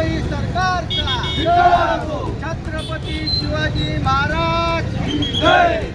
देशद्रोही सरकारचा. छत्रपती शिवाजी महाराज. की जय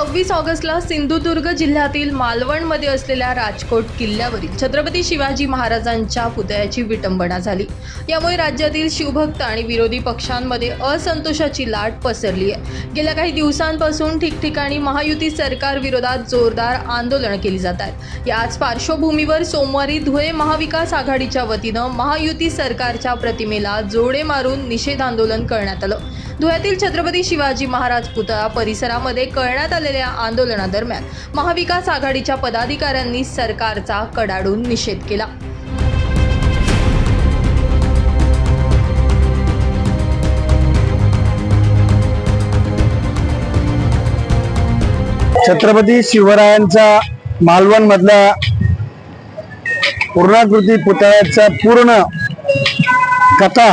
सव्वीस ऑगस्टला सिंधुदुर्ग जिल्ह्यातील मालवणमध्ये असलेल्या राजकोट किल्ल्यावरील छत्रपती शिवाजी महाराजांच्या पुतळ्याची विटंबना झाली. यामुळे राज्यातील शिवभक्त आणि विरोधी पक्षांमध्ये असंतोषाची लाट पसरली आहे. गेल्या काही दिवसांपासून ठिकठिकाणी महायुती सरकार विरोधात जोरदार आंदोलन केली जात आहेत. याच पार्श्वभूमीवर सोमवारी धुळे महाविकास आघाडीच्या वतीनं महायुती सरकारच्या प्रतिमेला जोडे मारून निषेध आंदोलन करण्यात आलं. धुळ्यातील छत्रपती शिवाजी महाराज पुतळा परिसरामध्ये करण्यात आलेल्या आंदोलनादरम्यान महाविकास आघाडीच्या पदाधिकाऱ्यांनी सरकारचा कडाडून निषेध केला. छत्रपती शिवरायांचा मालवण मधल्या पूर्णाकृती पुतळ्याचा पूर्ण कथा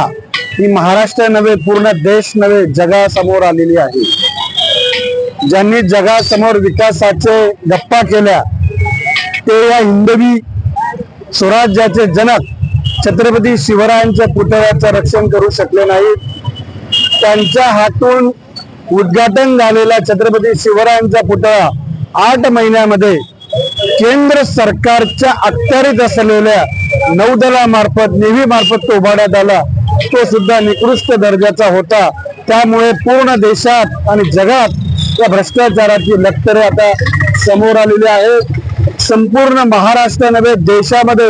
ही महाराष्ट्र नव्हे पूर्ण देश नव्हे जगासमोर आलेली आहे. ज्यांनी जगासमोर विकासाचे गप्पा केल्या ते या हिंदवी स्वराज्याचे जनक छत्रपती शिवरायांच्या पुतळ्याचं रक्षण करू शकले नाहीत. त्यांच्या हातून उद्घाटन झालेला छत्रपती शिवरायांचा पुतळा आठ महिन्यामध्ये केंद्र सरकारच्या अखत्यारीत असलेल्या नौदलामार्फत नेव्हीमार्फत तो उभारण्यात आला. तो सुद्धा निकृष्ट दर्जाचा होता. त्यामुळे पूर्ण देशात आणि जगात या भ्रष्टाचाराची लष्करे आता समोर आलेली आहेत. संपूर्ण महाराष्ट्र नव्हे देशामध्ये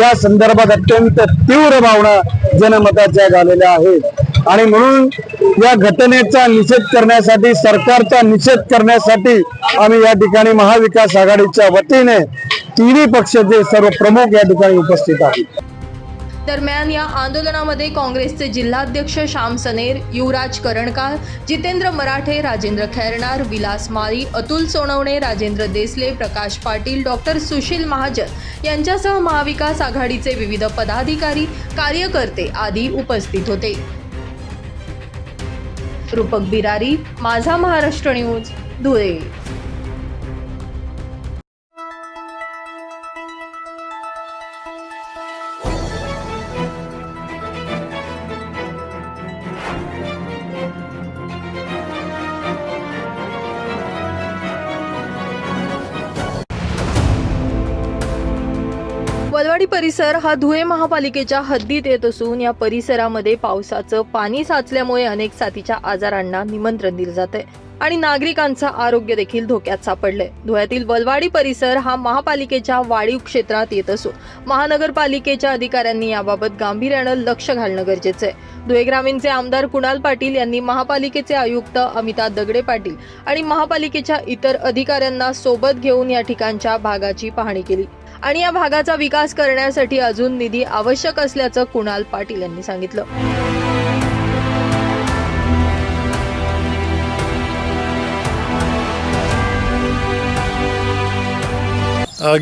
या संदर्भात अत्यंत तीव्र भावना जनमताच्या झालेल्या आहेत. आणि म्हणून या घटनेचा निषेध करण्यासाठी सरकारचा निषेध करण्यासाठी आम्ही या ठिकाणी महाविकास आघाडीच्या वतीने तिन्ही पक्षाचे सर्व प्रमुख या ठिकाणी उपस्थित आहेत. दरम्यान या आंदोलनामध्ये काँग्रेसचे जिल्हाध्यक्ष श्याम सनेर युवराज करणकार जितेंद्र मराठे राजेंद्र खैरणार विलास माळी अतुल सोनवणे राजेंद्र देसले प्रकाश पाटील डॉक्टर सुशील महाजन यांच्यासह महाविकास आघाडीचे विविध पदाधिकारी कार्यकर्ते आदी उपस्थित होते. रूपक बिरारी माझा महाराष्ट्र न्यूज धुळे. वलवाडी परिसर हा धुळे महापालिकेच्या हद्दीत येत असून या परिसरामध्ये पावसाचं पाणी साचल्यामुळे अनेक साथीच्या आजारांना निमंत्रण दिलं जात आहे आणि नागरिकांचं आरोग्य देखील धोक्यात सापडलंय. धुळ्यातील वलवाडी परिसर हा महापालिकेच्या वाढीव क्षेत्रात येत असून महानगरपालिकेच्या अधिकाऱ्यांनी याबाबत गांभीर्यानं लक्ष घालणं गरजेचं आहे. धुळे ग्रामीणचे आमदार कुणाल पाटील यांनी महापालिकेचे आयुक्त अमिता दगडे पाटील आणि महापालिकेच्या इतर अधिकाऱ्यांना सोबत घेऊन या ठिकाणच्या भागाची पाहणी केली. आणि या भागाचा विकास करण्यासाठी अजून निधी आवश्यक असल्याचं कुणाल पाटील यांनी सांगितलं.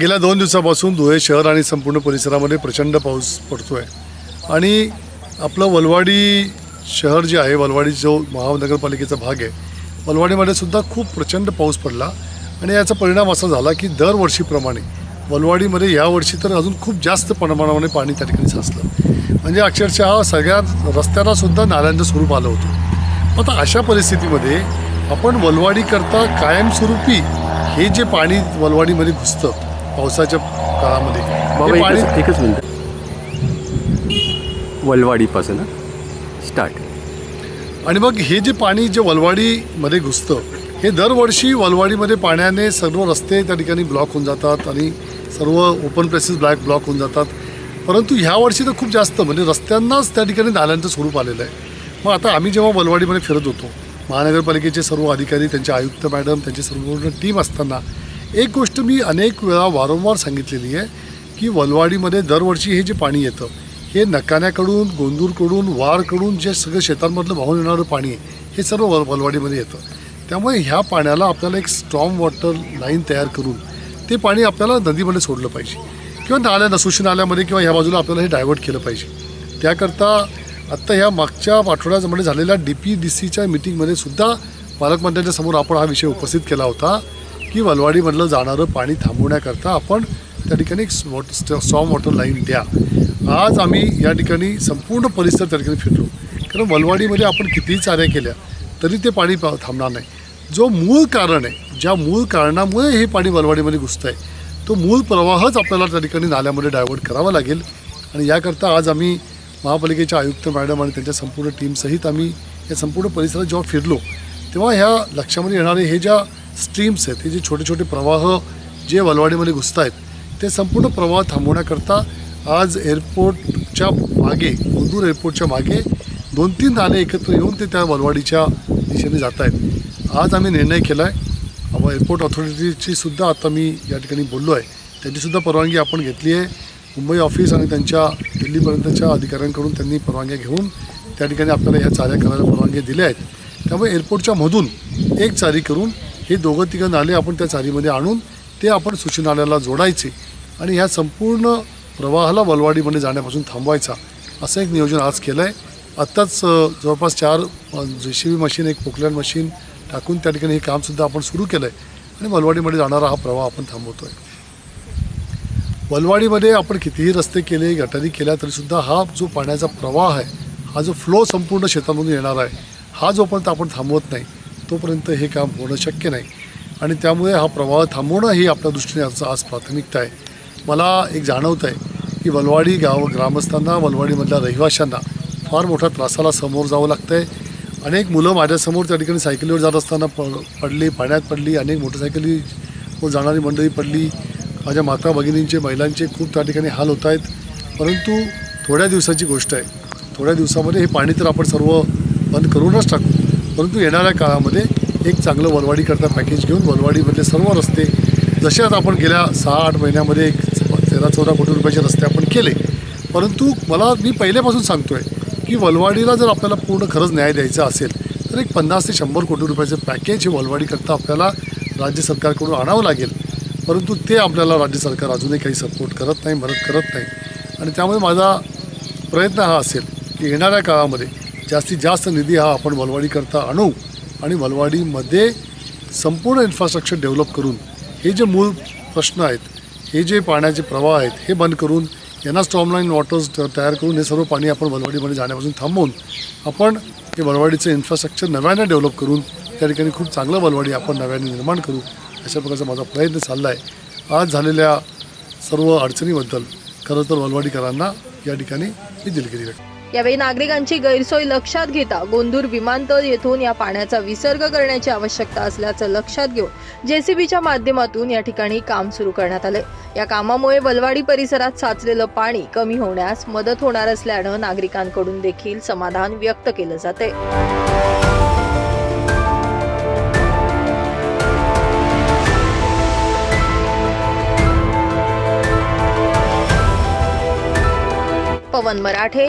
गेल्या दोन दिवसापासून धुळे शहर आणि संपूर्ण परिसरामध्ये प्रचंड पाऊस पडतो आहे आणि आपलं वलवाडी शहर जे आहे वलवाडी जो महानगरपालिकेचा भाग आहे वलवाडीमध्ये सुद्धा खूप प्रचंड पाऊस पडला. आणि याचा परिणाम असा झाला की दरवर्षीप्रमाणे वलवाडीमध्ये यावर्षी तर अजून खूप जास्त प्रमाणामध्ये पाणी त्या ठिकाणी साचलं. म्हणजे अक्षरशः सगळ्या रस्त्याला सुद्धा नाल्यांचं स्वरूप आलं होतं. आता अशा परिस्थितीमध्ये आपण वलवाडीकरता कायमस्वरूपी हे जे पाणी वलवाडीमध्ये घुसतं पावसाच्या काळामध्ये एकच मिनिट. वलवाडीपासून स्टार्ट आणि मग हे जे पाणी जे वलवाडीमध्ये घुसतं हे दरवर्षी वलवाडीमध्ये पाण्याने सर्व रस्ते त्या ठिकाणी ब्लॉक होऊन जातात आणि सर्व ओपन प्लेसेस ब्लॅक ब्लॉक होऊन जातात. परंतु ह्या वर्षी तर खूप जास्त म्हणजे रस्त्यांनाच त्या ठिकाणी नाल्यांचं स्वरूप आलेलं आहे. मग आता आम्ही जेव्हा वलवाडीमध्ये फिरत होतो महानगरपालिकेचे सर्व अधिकारी त्यांचे आयुक्त मॅडम त्यांची संपूर्ण टीम असताना एक गोष्ट मी अनेक वेळा वारंवार सांगितलेली आहे की वलवाडीमध्ये दरवर्षी हे जे पाणी येतं हे नकाण्याकडून गोंदूरकडून वारकडून जे सगळं शेतांमधलं वाहून येणारं पाणी आहे हे सर्व वल वलवाडीमध्ये येतं. त्यामुळे ह्या पाण्याला आपल्याला एक स्ट्रॉंग वॉटर लाईन तयार करून ते पाणी आपल्याला नदीमध्ये सोडलं पाहिजे. किंवा नाल्या नसुशी नाल्यामध्ये किंवा ह्या बाजूला आपल्याला हे डायव्हर्ट केलं पाहिजे. त्याकरता आत्ता ह्या मागच्या आठवड्यामध्ये झालेल्या डी पी डी सीच्या मिटिंगमध्ये सुद्धा पालकमंत्र्यांच्या समोर आपण हा विषय उपस्थित केला होता की वलवाडीमधलं जाणारं पाणी थांबवण्याकरता आपण त्या ठिकाणी एक स्ट्रॉंग वॉटर लाईन द्या. आज आम्ही या ठिकाणी संपूर्ण परिसर त्या ठिकाणी फिरलो. कारण वलवाडीमध्ये आपण कितीही चाऱ्या केल्या तरी ते पाणी पा- थांबणार नाही. जो मूळ कारण आहे ज्या मूळ कारणामुळे हे पाणी वलवाडीमध्ये घुसतं आहे तो मूळ प्रवाहच आपल्याला त्या ठिकाणी नाल्यामध्ये डायव्हर्ट करावा लागेल. आणि याकरता आज आम्ही महापालिकेच्या आयुक्त मॅडम आणि त्यांच्या संपूर्ण टीमसहित आम्ही या संपूर्ण परिसरात जेव्हा फिरलो तेव्हा ह्या लक्षामध्ये येणारे हे ज्या स्ट्रीम्स आहेत हे जे छोटे छोटे प्रवाह जे वलवाडीमध्ये घुसत आहेत ते संपूर्ण प्रवाह थांबवण्याकरता आज एअरपोर्टच्या मागे मुंदूर एअरपोर्टच्या मागे दोन तीन नाले एकत्र येऊन ते त्या वलवाडीच्या दिशेने जात आहेत आज आम्ही निर्णय केला आहे एअरपोर्ट ऑथॉरिटीची सुद्धा आता मी या ठिकाणी बोललो आहे त्यांचीसुद्धा परवानगी आपण घेतली आहे. मुंबई ऑफिस आणि त्यांच्या दिल्लीपर्यंतच्या अधिकाऱ्यांकडून त्यांनी परवानग्या घेऊन त्या ठिकाणी आपल्याला ह्या चाऱ्या करायला परवानगी दिल्या आहेत. त्यामुळे एअरपोर्टच्या मधून एक चारी करून हे दोघं तिघं नाले आपण त्या चारीमध्ये आणून ते आपण सूचनालयाला जोडायचे. आणि ह्या संपूर्ण प्रवाहाला बलवाडीमध्ये जाण्यापासून थांबवायचा असं एक नियोजन आज केलं आहे आत्ताच जवळपास चार जे सी बी मशीन एक पोकलँड मशीन टाकून त्या ठिकाणी हे कामसुद्धा आपण सुरू केलं आहे आणि बलवाडीमध्ये जाणारा हा प्रवाह आपण थांबवतो आहे वलवाडीमध्ये आपण कितीही रस्ते केले गटारी केल्या तरीसुद्धा हा जो पाण्याचा प्रवाह आहे हा जो फ्लो संपूर्ण शेतामधून येणार आहे हा जोपर्यंत आपण थांबवत नाही तोपर्यंत हे काम होणं शक्य नाही. आणि त्यामुळे हा प्रवाह थांबवणं ही आपल्या दृष्टीने आज आज प्राथमिकता आहे. मला एक जाणवतं आहे की वलवाडी गाव ग्रामस्थांना वलवाडीमधल्या रहिवाशांना फार मोठ्या त्रासाला समोर जावं लागतं आहे अनेक मुलं माझ्यासमोर त्या ठिकाणी सायकलीवर जात असताना प पडली पाण्यात पडली अनेक मोटरसायकलीवर जाणारी मंडळी पडली. माझ्या माता भगिनींचे महिलांचे खूप त्या ठिकाणी हाल होत आहेत. परंतु थोड्या दिवसाची गोष्ट आहे. थोड्या दिवसामध्ये हे पाणी तर आपण सर्व बंद करूनच टाकू. परंतु येणाऱ्या काळामध्ये एक चांगलं वलवाडीकरता पॅकेज घेऊन वलवाडीमधले सर्व रस्ते जसे आता आपण गेल्या सहा आठ महिन्यामध्ये एक तेरा चौदा कोटी रुपयाचे रस्ते आपण केले. परंतु मला मी पहिल्यापासून सांगतो आहे की वलवाडीला जर आपल्याला पूर्ण खरंच न्याय द्यायचा असेल तर एक पन्नास ते शंभर कोटी रुपयाचं पॅकेज हे वलवाडीकरता आपल्याला राज्य सरकारकडून आणावं लागेल. परंतु ते आपल्याला राज्य सरकार अजूनही काही सपोर्ट करत नाही मदत करत नाही. आणि त्यामुळे माझा प्रयत्न हा असेल की येणाऱ्या काळामध्ये जास्तीत जास्त निधी हा आपण वलवाडीकरता आणू आणि वलवाडीमध्ये संपूर्ण इन्फ्रास्ट्रक्चर डेव्हलप करून हे जे मूळ प्रश्न आहेत हे जे पाण्याचे प्रवाह आहेत हे बंद करून यांना स्टॉमलाईन वॉटर्स तयार करून हे सर्व पाणी आपण वलवाडीमध्ये जाण्यापासून थांबवून आपण हे बलवाडीचं इन्फ्रास्ट्रक्चर नव्याने डेव्हलप करून त्या ठिकाणी खूप चांगलं बलवाडी आपण नव्याने निर्माण करू अशा प्रकारचा माझा प्रयत्न चालला आहे आज झालेल्या सर्व अडचणीबद्दल खरं तर बलवाडीकरांना या ठिकाणी मी दिलगिरी व्यक्त यावेळी नागरिकांची गैरसोय लक्षात घेता गोंदूर विमानतळ येथून या पाण्याचा विसर्ग करण्याची आवश्यकता असल्याचं लक्षात घेऊन जेसीबीच्या माध्यमातून या ठिकाणी काम सुरू करण्यात आले या कामामुळे वलवाडी परिसरात साचलेलं पाणी कमी होण्यास मदत होणार असल्यानं नागरिकांकडून देखील समाधान व्यक्त केलं जाते पवन मराठे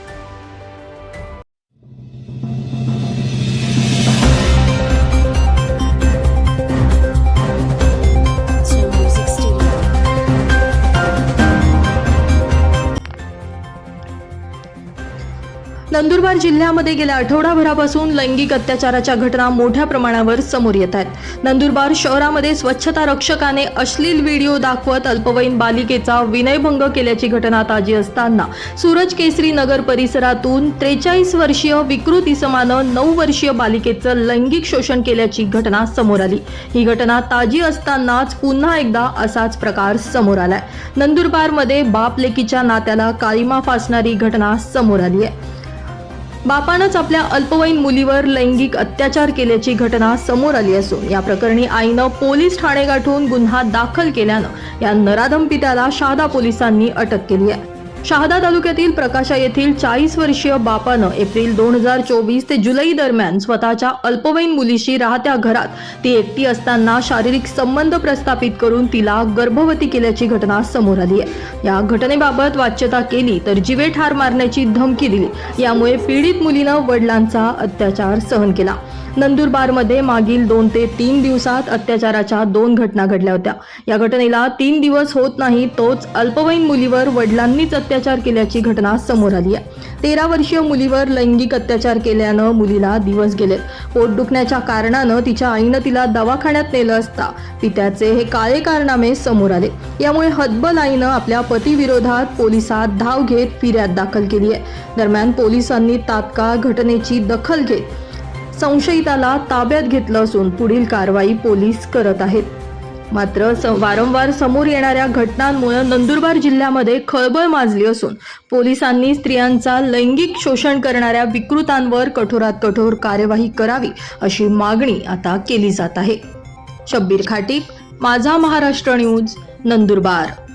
नंदुरबार जिल्ह्यामध्ये गेल्या आठवडाभरापासून लैंगिक अत्याचाराच्या घटना मोठ्या प्रमाणावर समोर येत आहेत. नंदुरबार शहरामध्ये स्वच्छता रक्षकाने अश्लील व्हिडिओ दाखवत अल्पवयीन बालिकेचा विनयभंग केल्याची घटना ताजी असताना सूरज केसरी नगर परिसरातून त्रेचाळीस वर्षीय विकृत इसमानं नऊ वर्षीय बालिकेचं लैंगिक शोषण केल्याची घटना समोर आली. ही घटना ताजी असतानाच पुन्हा एकदा असाच प्रकार समोर आलाय. नंदुरबारमध्ये बाप लेकीच्या नात्याला काळीमा फासणारी घटना समोर आली आहे. बापानंच आपल्या अल्पवयीन मुलीवर लैंगिक अत्याचार केल्याची घटना समोर आली असून या प्रकरणी आईनं पोलीस ठाणे गाठून गुन्हा दाखल केल्यानं या नराधम पित्याला शहादा पोलिसांनी अटक केली आहे. शहादा तालुक्यातील प्रकाशा येथील चाळीस वर्षीय बापानं एप्रिल दोन हजार चोवीस ते जुलै दरम्यान स्वतःच्या अल्पवयीन मुलीशी राहत्या घरात. ती एकटी असताना शारीरिक संबंध प्रस्थापित करून तिला गर्भवती केल्याची घटना समोर आली आहे. या घटनेबाबत वाच्यता केली तर जिवे ठार मारण्याची धमकी दिली. यामुळे पीडित मुलीनं वडिलांचा अत्याचार सहन केला. नंदुरबारमध्ये मागील दोन ते तीन दिवसात अत्याचाराच्या दोन घटना घडल्या होत्या. या घटनेला तीन दिवस होत नाही तोच अल्पवयीन मुलीवर वडिलांनीच अत्याचार केल्याची घटना समोर आली आहे. तेरा वर्षीय मुलीवर लैंगिक अत्याचार केल्यानं मुलीला दिवस गेले. पोट दुखण्याच्या कारणानं तिच्या आईनं तिला दवाखान्यात नेलं असता पित्याचे हे काळे कारनामे समोर आले. यामुळे हतबल आईनं आपल्या पतीविरोधात पोलिसात धाव घेत फिर्याद दाखल केली आहे. दरम्यान पोलिसांनी तात्काळ घटनेची दखल घेत संशयिताला ताब्यात घेतलं असून पुढील कारवाई पोलीस करत आहेत. मात्र स वारंवार समोर येणाऱ्या घटनांमुळे नंदुरबार जिल्ह्यामध्ये खळबळ माजली असून पोलिसांनी स्त्रियांचा लैंगिक शोषण करणाऱ्या विकृतांवर कठोरात कठोर कार्यवाही करावी अशी मागणी आता केली जात आहे. शब्बीर खाटीक माझा महाराष्ट्र न्यूज नंदुरबार.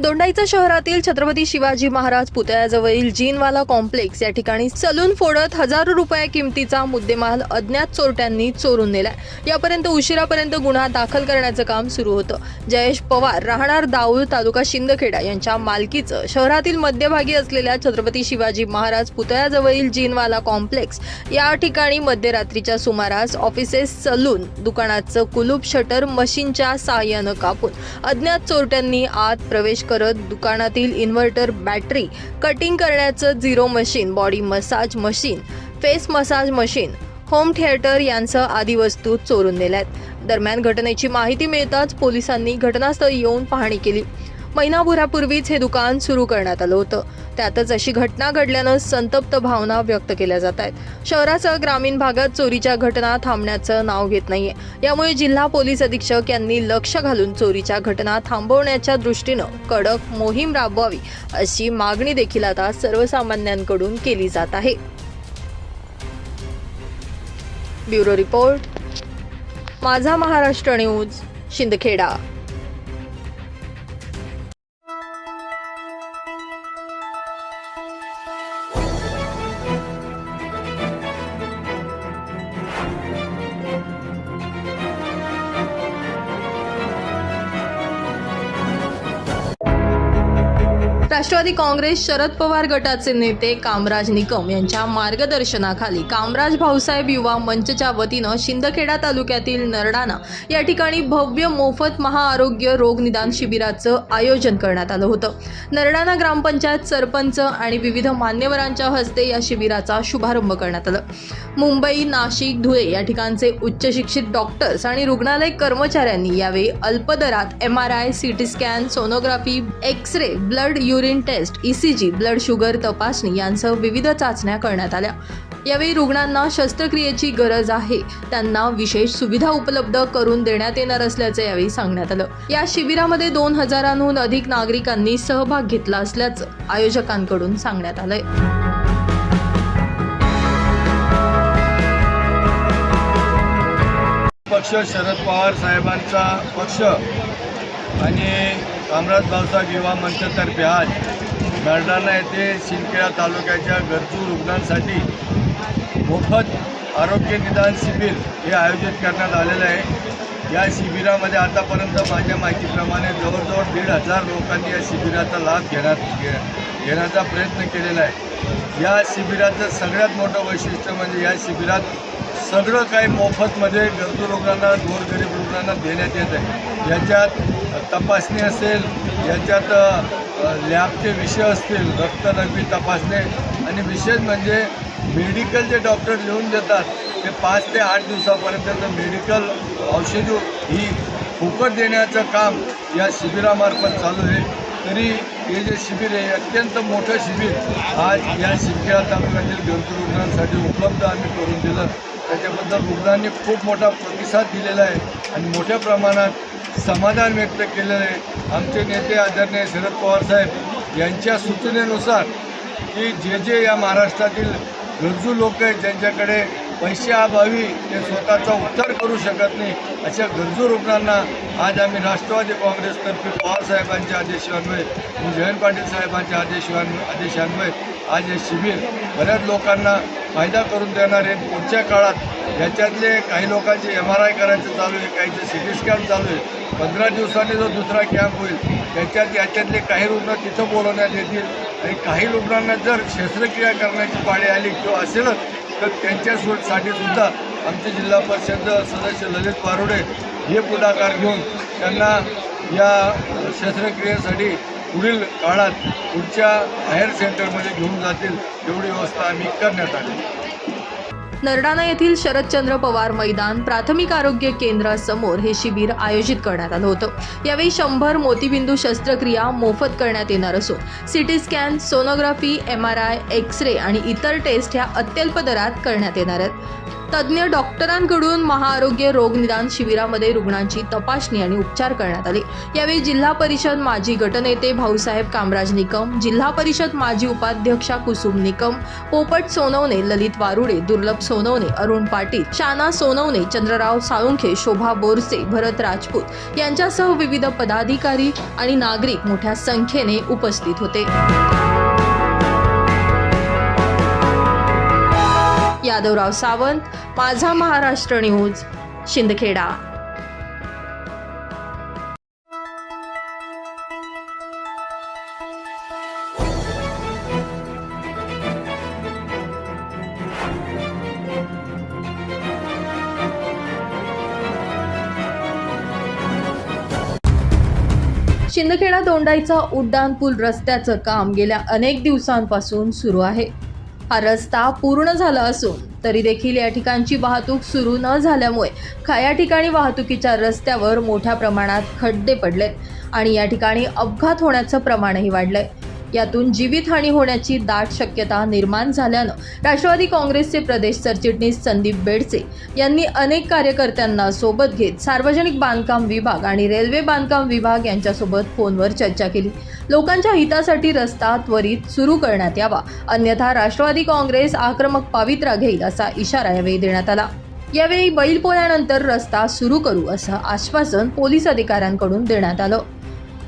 दोंडाईचा शहरातील छत्रपती शिवाजी महाराज पुतळ्याजवळील जीनवाला कॉम्प्लेक्स या ठिकाणी सलून फोडत हजारो रुपये किमतीचा मुद्देमाल अज्ञात चोरट्यांनी चोरून नेलाय. यापर्यंत उशिरापर्यंत गुन्हा दाखल करण्याचं काम सुरू होतं. जयेश पवार राहणार दाऊळ तालुका शिंदखेडा यांच्या मालकीचं शहरातील मध्यभागी असलेल्या छत्रपती शिवाजी महाराज पुतळ्याजवळील जीनवाला कॉम्प्लेक्स या ठिकाणी मध्यरात्रीच्या सुमारास ऑफिसेस सलून दुकानाचं कुलूप शटर मशीनच्या साहाय्यानं कापून अज्ञात चोरट्यांनी आत प्रवेश करत दुकानातील इन्व्हर्टर बॅटरी कटिंग करण्याचं zero machine body massage machine face massage machine home theatre यांसह आदी वस्तू चोरून नेल्यात. दरम्यान घटनेची माहिती मिळताच पोलिसांनी घटनास्थळी येऊन पाहणी केली. महिनाभरापूर्वीच हे दुकान सुरू करण्यात आलं होतं. त्यातच अशी घटना घडल्यानं संतप्त भावना व्यक्त केल्या जात आहेत. शहरासह ग्रामीण भागात चोरीच्या घटना थांबण्याचं नाव घेत नाहीये. यामुळे जिल्हा पोलीस अधीक्षक यांनी लक्ष घालून चोरीच्या घटना थांबवण्याच्या दृष्टीनं कडक मोहीम राबवावी अशी मागणी देखील आता सर्वसामान्यांकडून केली जात आहे. Bureau report Majha Maharashtra news Shindkheda. Rashtrawadi Congress Sharad Pawar गटाचे नेते कामराज निकम यांच्या मार्गदर्शनाखाली कामराज भाऊसाहेब युवा मंचच्या वतीनं शिंदखेडा तालुक्यातील नरडाणा या ठिकाणी भव्य मोफत महाआरोग्य रोगनिदान शिबिराचं आयोजन करण्यात आलं होतं. नरडाणा ग्रामपंचायत सरपंच आणि विविध मान्यवरांच्या हस्ते या शिबिराचा शुभारंभ करण्यात आला. मुंबई नाशिक धुळे या ठिकाणचे उच्च शिक्षित डॉक्टर्स आणि रुग्णालय कर्मचाऱ्यांनी यावेळी अल्पदरात M R I C T scan sonography X ray blood urine test E C G blood sugar तपासणी यांसह विविध चाचण्या करण्यात आल्या. यावेळी रुग्णांना शस्त्रक्रियेची गरज आहे. त्यांना विशेष सुविधा उपलब्ध करून देण्यात येणार असल्याचं यावेळी सांगण्यात आलं. या शिबिरामध्ये दोन हजारांहून अधिक नागरिकांनी सहभाग घेतला असल्याचं आयोजकांकडून सांगण्यात आलंय. पक्ष शरद पवार साहेबांचा पक्ष आणि कामराज भाऊसाहेब युवा मंचतर्फे आज नरडाणा येथे शिंदखेडा तालुक्याच्या गरजू रुग्णांसाठी मोफत आरोग्य निदान शिबिर हे आयोजित करण्यात आलेलं आहे. या शिबिरामध्ये आतापर्यंत माझ्या माहितीप्रमाणे जवळजवळ दीड हजार लोकांनी या शिबिराचा लाभ घेण्यात घे घेण्याचा प्रयत्न केलेला आहे. या शिबिराचं सगळ्यात मोठं वैशिष्ट्य म्हणजे या शिबिरात सगळं काही मोफतमध्ये गरजू लोकांना गोरगरीब रुग्णांना देण्यात येत आहे. याच्यात तपासणी असेल याच्यात लॅबचे विषय असतील रक्त रक्बी तपासणे. आणि विशेष म्हणजे मेडिकल जे डॉक्टर लिहून देतात ते पाच ते आठ दिवसापर्यंत मेडिकल औषधी ही फुकट देण्याचं काम या शिबिरामार्फत चालू आहे. तरी हे जे शिबिर आहे अत्यंत मोठं शिबिर आज या शिबिरा तालुक्यातील म्हणजे गरजू रुग्णांसाठी उपलब्ध आम्ही करून दिलं. त्याच्याबद्दल रुग्णांनी खूप मोठा प्रतिसाद दिलेला आहे आणि मोठ्या प्रमाणात समाधान व्यक्त केलेलं आहे. आमचे नेते आदरणीय शरद पवार साहेब यांच्या सूचनेनुसार की जे जे या महाराष्ट्रातील गरजू लोक आहेत ज्यांच्याकडे पैशाअभावी ते स्वतःचा उत्तर करू शकत नाही अशा गरजू रुग्णांना आज आम्ही राष्ट्रवादी काँग्रेसतर्फे पवारसाहेबांच्या आदेशान्वये जयंत पाटील साहेबांच्या आदेशान्वये आदेशान्वये आज हे शिबिर बऱ्याच लोकांना फायदा करून देणार आहे. पुढच्या काळात याच्यातले काही लोकांचे एम आर आय करायचं चालू आहे काहीचे सी टी स्कॅन चालू आहे पंधरा दिवसांनी जो दुसरा कॅम्प होईल त्याच्यात याच्यातले काही रुग्ण तिथं बोलवण्यात येतील. आणि काही रुग्णांना जर शस्त्रक्रिया करण्याची पाळी आली किंवा असेलच तर त्यांच्या साठी सुद्धा आमचे जिल्हा परिषद सदस्य ललित पारुडे हे पुढाकार घेऊन त्यांना या शस्त्रक्रियेसाठी पुढील काळात पुढच्या हायर सेंटरमध्ये घेऊन जातील एवढी व्यवस्था आम्ही करण्यात आली. नरडाणा येथील शरदचंद्र पवार मैदान प्राथमिक आरोग्य केंद्रासमोर हे शिबिर आयोजित करण्यात आलं होतं. यावेळी शंभर मोतीबिंदू शस्त्रक्रिया मोफत करण्यात येणार असून city scan sonography M R I X ray आणि इतर टेस्ट ह्या अत्यल्प दरात करण्यात येणार आहेत. तज्ज्ञ डॉक्टरांकडून महाआरोग्य रोगनिदान शिबिरामध्ये रुग्णांची तपासणी आणि उपचार करण्यात आले. यावेळी जिल्हा परिषद माजी गटनेते भाऊसाहेब कामराज निकम जिल्हा परिषद माजी उपाध्यक्षा कुसुम निकम पोपट सोनवणे ललित वारुडे दुर्लभ सोनवणे अरुण पाटील शाना सोनवणे चंद्रराव साळुंखे शोभा बोरसे भरत राजपूत यांच्यासह विविध पदाधिकारी आणि नागरिक मोठ्या संख्येने उपस्थित होते. यादवराव सावंत माझा महाराष्ट्र न्यूज शिंदखेडा. शिंदखेडा दोंडाईचा उड्डाण पूल रस्त्याचं काम गेल्या अनेक दिवसांपासून सुरू आहे. हा रस्ता पूर्ण झाला असून तरी देखील या ठिकाणची वाहतूक सुरू न झाल्यामुळे खा या ठिकाणी वाहतुकीच्या रस्त्यावर मोठ्या प्रमाणात खड्डे पडलेत आणि या ठिकाणी अपघात होण्याचं प्रमाणही वाढलंय. यातून जीवितहानी होण्याची दाट शक्यता निर्माण झाल्यानं राष्ट्रवादी काँग्रेसचे प्रदेश सरचिटणीस संदीप बेडसे यांनी अनेक कार्यकर्त्यांना सोबत घेत सार्वजनिक बांधकाम विभाग आणि रेल्वे बांधकाम विभाग यांच्यासोबत फोनवर चर्चा केली. लोकांच्या हितासाठी रस्ता त्वरित सुरू करण्यात यावा अन्यथा राष्ट्रवादी काँग्रेस आक्रमक पावित्रा घेईल असा इशारा यावेळी देण्यात आला. यावेळी बैलपोळ्यानंतर रस्ता सुरू करू असं आश्वासन पोलीस अधिकाऱ्यांकडून देण्यात आलं.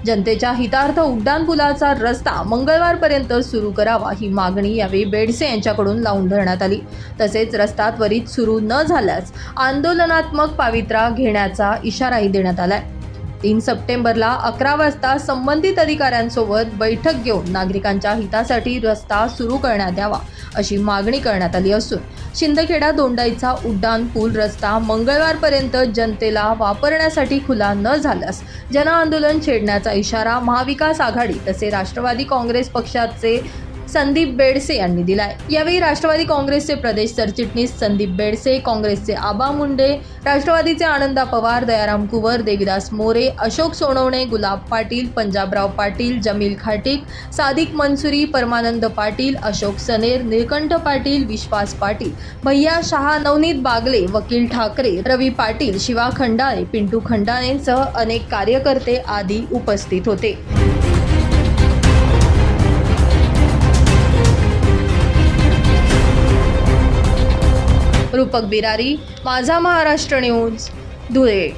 जनतेच्या हितार्थ उड्डाणपुलाचा रस्ता मंगळवारपर्यंत सुरू करावा ही मागणी यावेळी बेडसे यांच्याकडून लावून धरण्यात आली. तसेच रस्ता त्वरित सुरू न झाल्यास आंदोलनात्मक पावित्रा घेण्याचा इशाराही देण्यात आला आहे तीन सप्टेंबरला अकरा वाजता संबंधित अधिकाऱ्यांसोबत बैठक घेऊन नागरिकांच्या हितासाठी रस्ता सुरू करण्यात यावा अशी मागणी करण्यात आली असून शिंदखेडा दोंडाईचा उड्डाण पूल रस्ता मंगळवारपर्यंत जनतेला वापरण्यासाठी खुला न झाल्यास जनआंदोलन छेडण्याचा इशारा महाविकास आघाडी तसे राष्ट्रवादी काँग्रेस पक्षाचे संदीप बेडसे यांनी दिलाय. यावेळी राष्ट्रवादी काँग्रेसचे प्रदेश सरचिटणीस संदीप बेडसे काँग्रेसचे आबा मुंडे राष्ट्रवादीचे आनंदा पवार दयाराम कुवर देविदास मोरे अशोक सोनवणे गुलाब पाटील पंजाबराव पाटील जमील खाटीक सादिक मनसुरी परमानंद पाटील अशोक सनेर निळकंठ पाटील विश्वास पाटील भैया शहा नवनीत बागले वकील ठाकरे रवी पाटील शिवा खंडाळे पिंटू खंडाळेंसह अनेक कार्यकर्ते आदी उपस्थित होते. रूपक बिरारी माझा महाराष्ट्र न्यूज धुळे.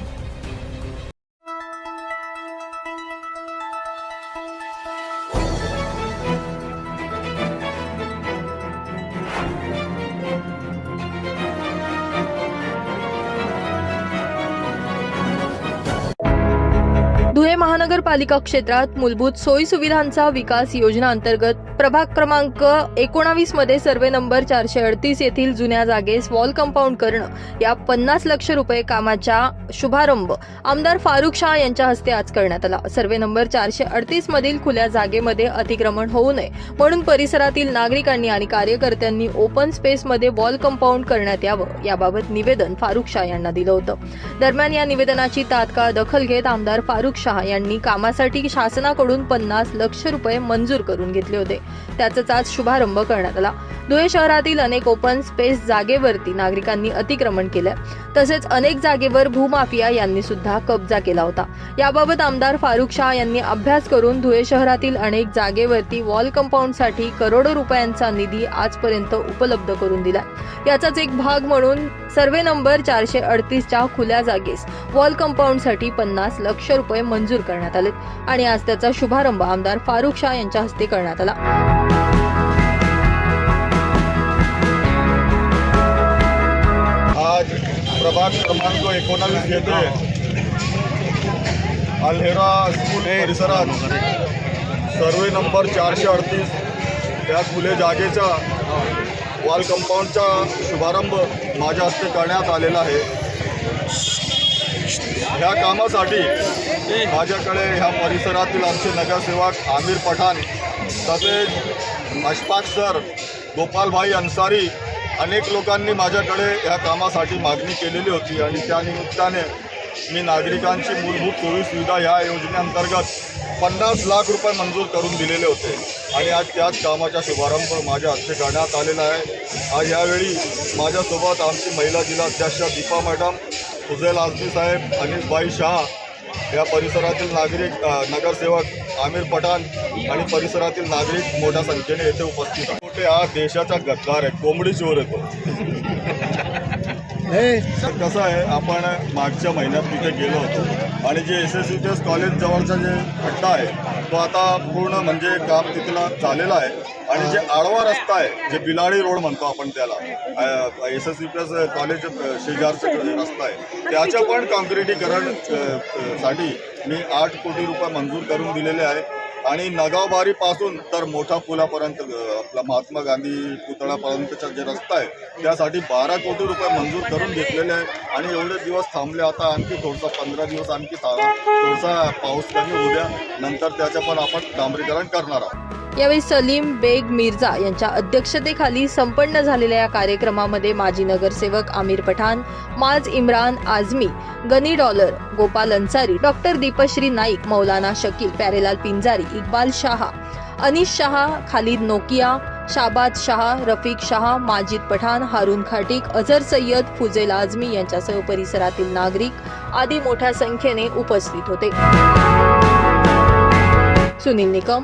धुळे महानगरपालिका क्षेत्रात मूलभूत सोयी सुविधांचा विकास योजना अंतर्गत प्रभाग क्रमांक एकोणावीसमध्ये सर्वे नंबर चारशे अडतीस येथील जुन्या जागेस वॉल कंपाऊंड करणं या पन्नास लक्ष रुपये कामाचा शुभारंभ आमदार फारुख शाह यांच्या हस्ते आज करण्यात आला. सर्वे नंबर चारशे अडतीस मधील खुल्या जागेमध्ये अतिक्रमण होऊ नये म्हणून परिसरातील नागरिकांनी आणि कार्यकर्त्यांनी ओपन स्पेसमध्ये वॉल कंपाऊंड करण्यात यावं याबाबत निवेदन फारुख शाह यांना दिलं होतं. दरम्यान या निवेदनाची तात्काळ दखल घेत आमदार फारुख शाह यांनी कामासाठी शासनाकडून पन्नास लक्ष रुपये मंजूर करून घेतले होते. त्याचाच आज शुभारंभ करण्यात आला. धुळे शहरातील अनेक ओपन स्पेस जागेवरती नागरिकांनी अतिक्रमण केलं तसेच अनेक जागेवर भूमाफिया यांनी सुद्धा कब्जा केला होता. याबाबत आमदार फारुख शाह यांनी अभ्यास करून धुळे शहरातील अनेक जागेवरती वॉल कंपाऊंडसाठी करोडो रुपयांचा निधी आजपर्यंत उपलब्ध करून दिला याचाच एक भाग म्हणून सर्वे नंबर चारशे अडतीसच्या खुल्या जागेस वॉल कंपाऊंडसाठी पन्नास लक्ष रुपये मंजूर करण्यात आले आणि आज त्याचा शुभारंभ आमदार फारुख शाह यांच्या हस्ते करण्यात आला. आज प्रभाग क्रमांक एकोणावीस येथे अल्हेरा स्कूल परिसरात सर्वे नंबर चारशे अडतीस या खुले जागेचा वॉल कंपाऊंडचा शुभारंभ माझ्या हस्ते करण्यात आलेला आहे. ह्या कामासाठी माझ्याकडे ह्या परिसरातील आमचे नगरसेवक आमिर पठाण तसेच अशफाक सर गोपालभाई अन्सारी अनेक लोकांनी माझ्याकडे ह्या कामासाठी मागणी केलेली होती आणि त्या निमित्ताने मी नागरिकांची मूलभूत सोयीसुविधा ह्या योजनेअंतर्गत पन्नास लाख रुपये मंजूर करून दिलेले होते. आणि आज त्याच कामाचा शुभारंभ माझ्या हस्ते करण्यात आलेला आहे. आज यावेळी माझ्यासोबत आमची महिला जिल्हाध्यक्ष दीपा मॅडम फुजेल आझमी साहेब अनिसभाई शहा या परिसरातील नागरिक नगरसेवक आमिर पठाण आणि परिसरातील नागरिक मोठ्या संख्येने येथे उपस्थित आहेत. मोठे हा देशाचा गद्दार आहे? कोंबडी चोर येतो. कसं आहे आपण मागच्या महिन्यात तिथे गेलो होतो. आणि J S S C S college जवळचा जे खड्डा आहे तो आता पूर्ण म्हणजे काम तिथला झालेला आहे. आणि जे आडवा रस्ता आहे जे बिलाडी रोड म्हणतो आपण त्याला S S C S college शेजारचं शेजारचा रस्ता आहे त्याच्या पण काँक्रिटीकरणसाठी मी आठ कोटी रुपये मंजूर करून दिलेले आहे. आणि नगावबारीपासून तर मोठा पुलापर्यंत आपला महात्मा गांधी पुतळापर्यंतचा जे रस्ता आहे त्यासाठी बारा कोटी रुपये मंजूर करून घेतलेले आहे. आणि एवढे दिवस थांबले आता आणखी थोडसा पंधरा दिवस आणखी था थोडसा पाऊस कमी होऊ द्या. नंतर त्याचं पण आपण डांबरीकरण करणार आहोत. यावेळी सलीम बेग मिर्झा यांच्या अध्यक्षतेखाली संपन्न झालेल्या या कार्यक्रमामध्ये माजी नगरसेवक आमिर पठाण माज इम्रान आझमी गनी डॉलर गोपाल अन्सारी डॉक्टर दीपश्री नाईक मौलाना शकील प्यारेलाल पिंजारी इक्बाल शहा अनिश शहा खालिद नोकिया शाबाद शहा रफिक शहा माजिद पठाण हारून खाटीक अझर सय्यद फुजेल आझमी यांच्यासह परिसरातील नागरिक आदी मोठ्या संख्येने उपस्थित होते. सुनील निकम